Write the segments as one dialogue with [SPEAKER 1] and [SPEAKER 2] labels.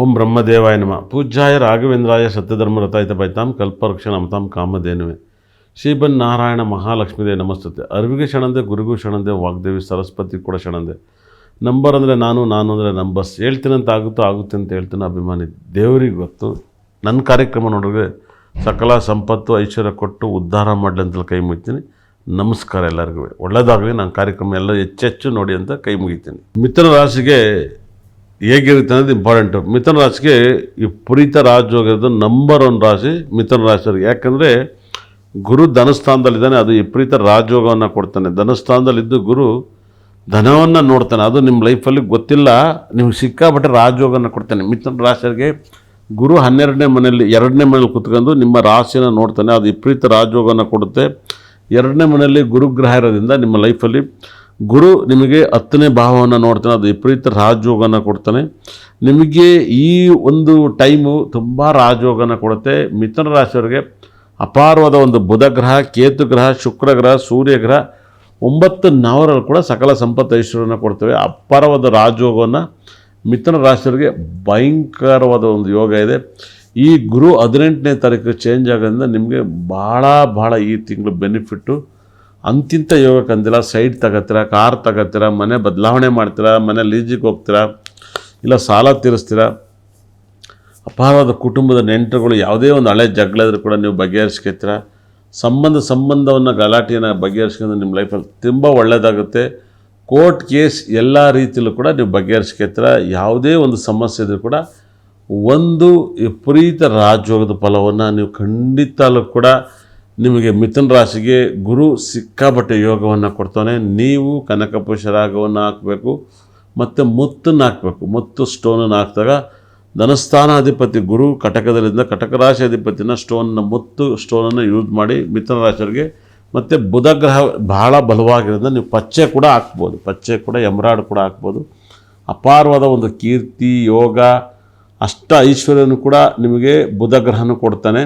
[SPEAKER 1] ಓಂ ಬ್ರಹ್ಮದೇವಾಯ ನಮ. ಪೂಜ್ಯಾಯ ರಾಘವೇಂದ್ರಾಯ ಸತ್ಯಧರ್ಮ ರಥಾಯಿತ ಬೈತಾಂ ಕಲ್ಪವೃಕ್ಷ ನಮತಾಂ ಕಾಮಧೇನುವೆ. ಶ್ರೀಬನ್ ನಾರಾಯಣ ಮಹಾಲಕ್ಷ್ಮೀದೇ ನಮಸ್ತತೆ. ಅರಿವಿಗೆ ಶಣಂದೆ ಗುರುಗೂ ಶಣಂದೆ ವಾಗ್ದೇವಿ ಸರಸ್ವತಿ ಕೂಡ ಶಣಂದೆ ನಂಬರ್ ಅಂದರೆ ನಾನು ನಾನು ಅಂದರೆ ನಂಬರ್ಸ್ ಹೇಳ್ತೀನಂತ ಆಗುತ್ತೋ ಆಗುತ್ತೆ ಅಂತ ಹೇಳ್ತೀನಿ ಅಭಿಮಾನಿ. ದೇವರಿಗೆ ಗೊತ್ತು. ನನ್ನ ಕಾರ್ಯಕ್ರಮ ನೋಡಿದ್ರೆ ಸಕಲ ಸಂಪತ್ತು, ಐಶ್ವರ್ಯ ಕೊಟ್ಟು ಉದ್ಧಾರ ಮಾಡಲಿ ಅಂತ ಕೈ ಮುಗಿತೀನಿ. ನಮಸ್ಕಾರ ಎಲ್ಲರಿಗೂ. ಒಳ್ಳೆಯದಾಗಲಿ ನನ್ನ ಕಾರ್ಯಕ್ರಮ ಎಲ್ಲ ಹೆಚ್ಚೆಚ್ಚು ನೋಡಿ ಅಂತ ಕೈ ಮುಗಿತೀನಿ. ಮಿಥುನ ರಾಶಿಗೆ ಹೇಗಿರುತ್ತೆ ಅನ್ನೋದು ಇಂಪಾರ್ಟೆಂಟು ಮಿಥುನ ರಾಶಿಗೆ ಈ ಪುರಿತ ರಾಜಯೋಗದ ನಂಬರ್ ಒನ್ ರಾಶಿ ಮಿಥುನ ರಾಶಿಯವ್ರಿಗೆ. ಯಾಕಂದರೆ ಗುರು ಧನಸ್ಥಾನದಲ್ಲಿದ್ದಾನೆ, ಅದು ವಿಪರೀತ ರಾಜಯೋಗವನ್ನು ಕೊಡ್ತಾನೆ. ಧನಸ್ಥಾನದಲ್ಲಿದ್ದು ಗುರು ಧನವನ್ನು ನೋಡ್ತಾನೆ. ಅದು ನಿಮ್ಮ ಲೈಫಲ್ಲಿ ಗೊತ್ತಿಲ್ಲ ನಿಮ್ಗೆ ಸಿಕ್ಕಾಪಟ್ಟೆ ರಾಜಯೋಗವನ್ನು ಕೊಡ್ತಾನೆ. ಮಿಥುನ ರಾಶಿಯರಿಗೆ ಗುರು ಹನ್ನೆರಡನೇ ಮನೆಯಲ್ಲಿ, ಎರಡನೇ ಮನೇಲಿ ಕುತ್ಕೊಂಡು ನಿಮ್ಮ ರಾಶಿನ ನೋಡ್ತಾನೆ. ಅದು ವಿಪರೀತ ರಾಜಯೋಗವನ್ನು ಕೊಡುತ್ತೆ. ಎರಡನೇ ಮನೆಯಲ್ಲಿ ಗುರುಗ್ರಹ ಇರೋದ್ರಿಂದ ನಿಮ್ಮ ಲೈಫಲ್ಲಿ ಗುರು ನಿಮಗೆ ಹತ್ತನೇ ಭಾವವನ್ನು ನೋಡ್ತಾನೆ, ಅದು ವಿಪರೀತ ರಾಜಯೋಗನ ಕೊಡ್ತಾನೆ. ನಿಮಗೆ ಈ ಒಂದು ಟೈಮು ತುಂಬ ರಾಜಯೋಗನ ಕೊಡುತ್ತೆ. ಮಿಥುನ ರಾಶಿಯವರಿಗೆ ಅಪಾರವಾದ ಒಂದು ಬುಧ ಗ್ರಹ, ಕೇತು ಗ್ರಹ, ಶುಕ್ರ ಗ್ರಹ, ಸೂರ್ಯ ಗ್ರಹ, ಒಂಬತ್ತು ನವರಲ್ಲಿ ಕೂಡ ಸಕಲ ಸಂಪತ್ತು ಐಶ್ವರ್ಯನ ಕೊಡ್ತವೆ. ಅಪಾರವಾದ ರಾಜಯೋಗವನ್ನು ಮಿಥುನ ರಾಶಿಯವರಿಗೆ ಭಯಂಕರವಾದ ಒಂದು ಯೋಗ ಇದೆ. ಈ ಗುರು ಹದಿನೆಂಟನೇ ತಾರೀಕು ಚೇಂಜ್ ಆಗೋದ್ರಿಂದ ನಿಮಗೆ ಭಾಳ ಭಾಳ ಈ ತಿಂಗಳು ಬೆನಿಫಿಟ್ಟು ಅಂತಿಂತ ಯೋಗಕ್ಕೆ ಸೈಡ್ ತಗೋತೀರ, ಕಾರ್ ತಗೋತೀರ, ಮನೆ ಬದಲಾವಣೆ ಮಾಡ್ತೀರಾ, ಮನೆ ಲೀಜಿಗೆ ಹೋಗ್ತೀರಾ, ಇಲ್ಲ ಸಾಲ ತೀರಿಸ್ತೀರ? ಅಪಾರವಾದ ಕುಟುಂಬದ ನೆಂಟರುಗಳು ಯಾವುದೇ ಒಂದು ಹಳೆ ಜಗಳ ಇದ್ರೂ ಕೂಡ ನೀವು ಬಗೆಹರಿಸ್ಕೊತೀರ? ಸಂಬಂಧ ಸಂಬಂಧವನ್ನು ಗಲಾಟೆಯನ್ನು ಬಗೆಹರಿಸ್ಕೊಂಡು ನಿಮ್ಮ ಲೈಫಲ್ಲಿ ತುಂಬ ಒಳ್ಳೆಯದಾಗುತ್ತೆ ಕೋರ್ಟ್ ಕೇಸ್ ಎಲ್ಲ ರೀತಿಯಲ್ಲೂ ಕೂಡ ನೀವು ಬಗೆಹರಿಸ್ಕೊತೀರ? ಯಾವುದೇ ಒಂದು ಸಮಸ್ಯೆ ಇದ್ರೂ ಕೂಡ ಒಂದು ವಿಪರೀತ ರಾಜಯೋಗದ ಫಲವನ್ನು ನೀವು ಖಂಡಿತಲ್ಲೂ ಕೂಡ ನಿಮಗೆ ಮಿಥುನ ರಾಶಿಗೆ ಗುರು ಸಿಕ್ಕಾಪಟ್ಟೆ ಯೋಗವನ್ನು ಕೊಡ್ತಾನೆ. ನೀವು ಕನಕಪುಷರಾಗವನ್ನು ಹಾಕಬೇಕು, ಮತ್ತು ಮುತ್ತನ್ನು ಹಾಕಬೇಕು. ಮುತ್ತು ಸ್ಟೋನನ್ನು ಹಾಕಿದಾಗ ಧನಸ್ಥಾನಾಧಿಪತಿ ಗುರು ಕಟಕದಲ್ಲಿಂದ ಕಟಕ ರಾಶಿ ಅಧಿಪತಿನ ಸ್ಟೋನ್ನ ಮುತ್ತು ಸ್ಟೋನನ್ನು ಯೂಸ್ ಮಾಡಿ ಮಿಥುನ ರಾಶಿಯವರಿಗೆ, ಮತ್ತು ಬುಧ ಗ್ರಹ ಬಹಳ ಬಲವಾಗಿರೋದ್ರಿಂದ ನೀವು ಪಚ್ಚೆ ಕೂಡ ಹಾಕ್ಬೋದು. ಪಚ್ಚೆ ಕೂಡ ಎಮ್ರಾಡ್ ಕೂಡ ಹಾಕ್ಬೋದು. ಅಪಾರವಾದ ಒಂದು ಕೀರ್ತಿ, ಯೋಗ, ಅಷ್ಟ ಐಶ್ವರ್ಯನೂ ಕೂಡ ನಿಮಗೆ ಬುಧ ಗ್ರಹನೂ ಕೊಡ್ತಾನೆ.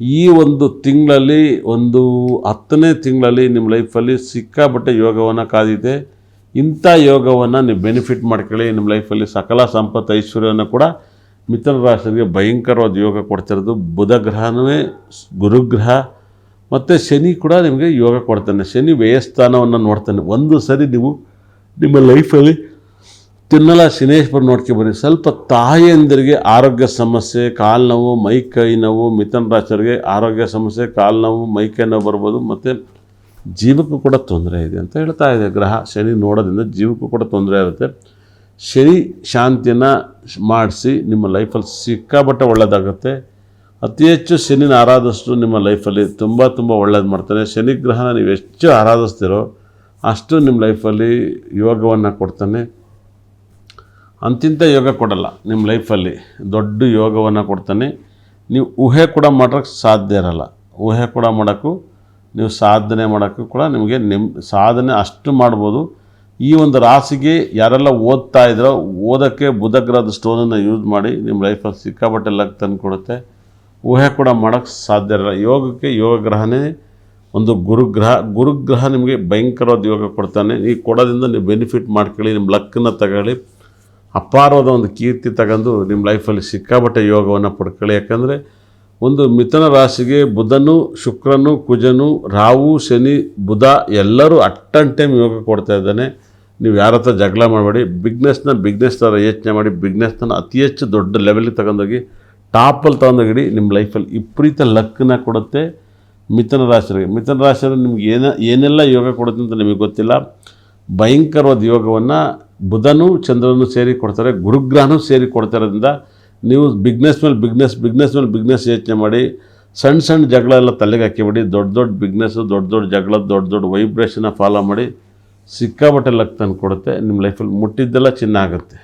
[SPEAKER 1] ಈ ಒಂದು ತಿಂಗಳಲ್ಲಿ, ಒಂದು ಹತ್ತನೇ ತಿಂಗಳಲ್ಲಿ ನಿಮ್ಮ ಲೈಫಲ್ಲಿ ಸಿಕ್ಕಾಪಟ್ಟೆ ಯೋಗವನ್ನು ಕಾದಿದೆ. ಇಂಥ ಯೋಗವನ್ನು ನೀವು ಬೆನಿಫಿಟ್ ಮಾಡ್ಕೊಳ್ಳಿ. ನಿಮ್ಮ ಲೈಫಲ್ಲಿ ಸಕಲ ಸಂಪತ್ತು, ಐಶ್ವರ್ಯವನ್ನು ಕೂಡ ಮಿಥುನ ರಾಶಿಗೆ ಭಯಂಕರವಾದ ಯೋಗ ಕೊಡ್ತಿರೋದು. ಬುಧ ಗ್ರಹವೇ ಗುರುಗ್ರಹ ಮತ್ತು ಶನಿ ಕೂಡ ನಿಮಗೆ ಯೋಗ ಕೊಡ್ತಾನೆ. ಶನಿ ವ್ಯಯಸ್ಥಾನವನ್ನು ನೋಡ್ತಾನೆ. ಒಂದು ಸರಿ ನೀವು ನಿಮ್ಮ ಲೈಫಲ್ಲಿ ತಿನ್ನಲ ಶನೇಶ್ವರ ನೋಡ್ಕೊಬನ್ನಿ ಸ್ವಲ್ಪ ತಾಯಿಯಂದಿರಿಗೆ ಆರೋಗ್ಯ ಸಮಸ್ಯೆ, ಕಾಲು ನೋವು, ಮೈ ಕೈ ನೋವು, ಮಿಥುನ ರಾಶಿಯವರಿಗೆ ಆರೋಗ್ಯ ಸಮಸ್ಯೆ, ಕಾಲು ನೋವು, ಮೈ ಕೈ ನೋವು ಬರ್ಬೋದು ಮತ್ತು ಜೀವಕ್ಕೂ ಕೂಡ ತೊಂದರೆ ಇದೆ ಅಂತ ಹೇಳ್ತಾ ಇದೆ ಗ್ರಹ. ಶನಿ ನೋಡೋದ್ರಿಂದ ಜೀವಕ್ಕೂ ಕೂಡ ತೊಂದರೆ ಆಗುತ್ತೆ. ಶನಿ ಶಾಂತಿಯನ್ನು ಮಾಡಿಸಿ ನಿಮ್ಮ ಲೈಫಲ್ಲಿ ಸಿಕ್ಕಾಬಟ್ಟೆ ಒಳ್ಳೆಯದಾಗುತ್ತೆ ಅತಿ ಹೆಚ್ಚು ಶನಿನ ಆರಾಧಿಸಿದ್ರು ನಿಮ್ಮ ಲೈಫಲ್ಲಿ ತುಂಬ ತುಂಬ ಒಳ್ಳೇದು ಮಾಡ್ತಾನೆ ಶನಿ ಗ್ರಹನ ನೀವು ಎಷ್ಟು ಆರಾಧಿಸ್ತೀರೋ ಅಷ್ಟು ನಿಮ್ಮ ಲೈಫಲ್ಲಿ ಯೋಗವನ್ನು ಕೊಡ್ತಾನೆ. ಅಂತಿಂಥ ಯೋಗ ಕೊಡಲ್ಲ. ನಿಮ್ಮ ಲೈಫಲ್ಲಿ ದೊಡ್ಡ ಯೋಗವನ್ನು ಕೊಡ್ತಾನೆ. ನೀವು ಊಹೆ ಕೂಡ ಮಾಡೋಕ್ಕೆ ಸಾಧ್ಯ ಇರಲ್ಲ. ಊಹೆ ಕೂಡ ಮಾಡೋಕ್ಕೂ, ನೀವು ಸಾಧನೆ ಮಾಡೋಕ್ಕೂ ಕೂಡ ನಿಮಗೆ ನಿಮ್ಮ ಸಾಧನೆ ಅಷ್ಟು ಮಾಡ್ಬೋದು. ಈ ಒಂದು ರಾಸಿಗೆ ಯಾರೆಲ್ಲ ಓದ್ತಾ ಇದ್ರೋ, ಓದೋಕ್ಕೆ ಬುಧಗ್ರಹದ ಸ್ಟೋನನ್ನು ಯೂಸ್ ಮಾಡಿ ನಿಮ್ಮ ಲೈಫಲ್ಲಿ ಸಿಕ್ಕಾಪಟ್ಟೆ ಲಕ್ ತಂದು ಕೊಡುತ್ತೆ. ಊಹೆ ಕೂಡ ಮಾಡೋಕ್ಕೆ ಸಾಧ್ಯ ಇರಲ್ಲ. ಯೋಗಕ್ಕೆ ಯೋಗ ಗ್ರಹನೇ ಒಂದು ಗುರುಗ್ರಹ. ಗುರುಗ್ರಹ ನಿಮಗೆ ಭಯಂಕರವಾದ ಯೋಗ ಕೊಡ್ತಾನೆ. ಈ ಕೊಡೋದ್ರಿಂದ ನೀವು ಬೆನಿಫಿಟ್ ಮಾಡ್ಕೊಳ್ಳಿ ನಿಮ್ಮ ಲಕ್ಕನ್ನು ತಗೊಳ್ಳಿ. ಅಪಾರವಾದ ಒಂದು ಕೀರ್ತಿ ತಗೊಂಡು ನಿಮ್ಮ ಲೈಫಲ್ಲಿ ಸಿಕ್ಕಾಪಟ್ಟೆ ಯೋಗವನ್ನು ಪಡ್ಕೊಳ್ಳಿ. ಯಾಕಂದರೆ ಒಂದು ಮಿಥುನ ರಾಶಿಗೆ ಬುಧನು, ಶುಕ್ರನು, ಕುಜನು, ರಾಹು, ಶನಿ, ಬುಧ ಎಲ್ಲರೂ ಅಟ್ ಅನ್ ಟೈಮ್ ಯೋಗ ಕೊಡ್ತಾ ಇದ್ದಾನೆ. ನೀವು ಯಾರ ಹತ್ರ ಜಗಳ ಮಾಡಬೇಡಿ. ಬಿಗ್ನೆಸ್ನ ಬಿಗ್ನೆಸ್ ಥರ ಯೋಚನೆ ಮಾಡಿ, ಬಿಗ್ನೆಸ್ನ ಅತಿ ಹೆಚ್ಚು ದೊಡ್ಡ ಲೆವೆಲಿಗೆ ತಗೊಂಡೋಗಿ ಟಾಪಲ್ಲಿ ತಗೊಂಡೋಗಿಡಿ, ನಿಮ್ಮ ಲೈಫಲ್ಲಿ ವಿಪರೀತ ಲಕ್ಕನ್ನ ಕೊಡುತ್ತೆ ಮಿಥುನ ರಾಶಿಗೆ ಮಿಥುನ ರಾಶಿಯಲ್ಲಿ ನಿಮ್ಗೆ ಏನ, ಏನೆಲ್ಲ ಯೋಗ ಕೊಡುತ್ತೆ ಅಂತ ನಿಮಗೆ ಗೊತ್ತಿಲ್ಲ. ಭಯಂಕರವಾದ ಯೋಗವನ್ನು ಬುಧನು ಚಂದ್ರನು ಸೇರಿ ಕೊಡ್ತಾರೆ, ಗುರುಗ್ರಹನೂ ಸೇರಿ ಕೊಡ್ತಿರೋದ್ರಿಂದ ನೀವು ಬಿಗ್ನೆಸ್ ಮೇಲೆ ಬಿಗ್ನೆಸ್ ಬಿಗ್ನೆಸ್ ಮೇಲೆ ಬಿಗ್ನೆಸ್ ಯೋಚನೆ ಮಾಡಿ ಸಣ್ಣ ಸಣ್ಣ ಜಗಳ ಎಲ್ಲ ತಲೆಗೆ ಹಾಕಿಬಿಡಿ, ದೊಡ್ಡ ದೊಡ್ಡ ಬಿಗ್ನೆಸ್ಸು, ದೊಡ್ಡ ದೊಡ್ಡ ಜಗಳ, ದೊಡ್ಡ ದೊಡ್ಡ ವೈಬ್ರೇಷನ್ನ ಫಾಲೋ ಮಾಡಿ ಸಿಕ್ಕಾಬಟ್ಟೆ ಲಕ್ ತಂದು ಕೊಡುತ್ತೆ, ನಿಮ್ಮ ಲೈಫಲ್ಲಿ ಮುಟ್ಟಿದ್ದೆಲ್ಲ ಚಿನ್ನ ಆಗುತ್ತೆ.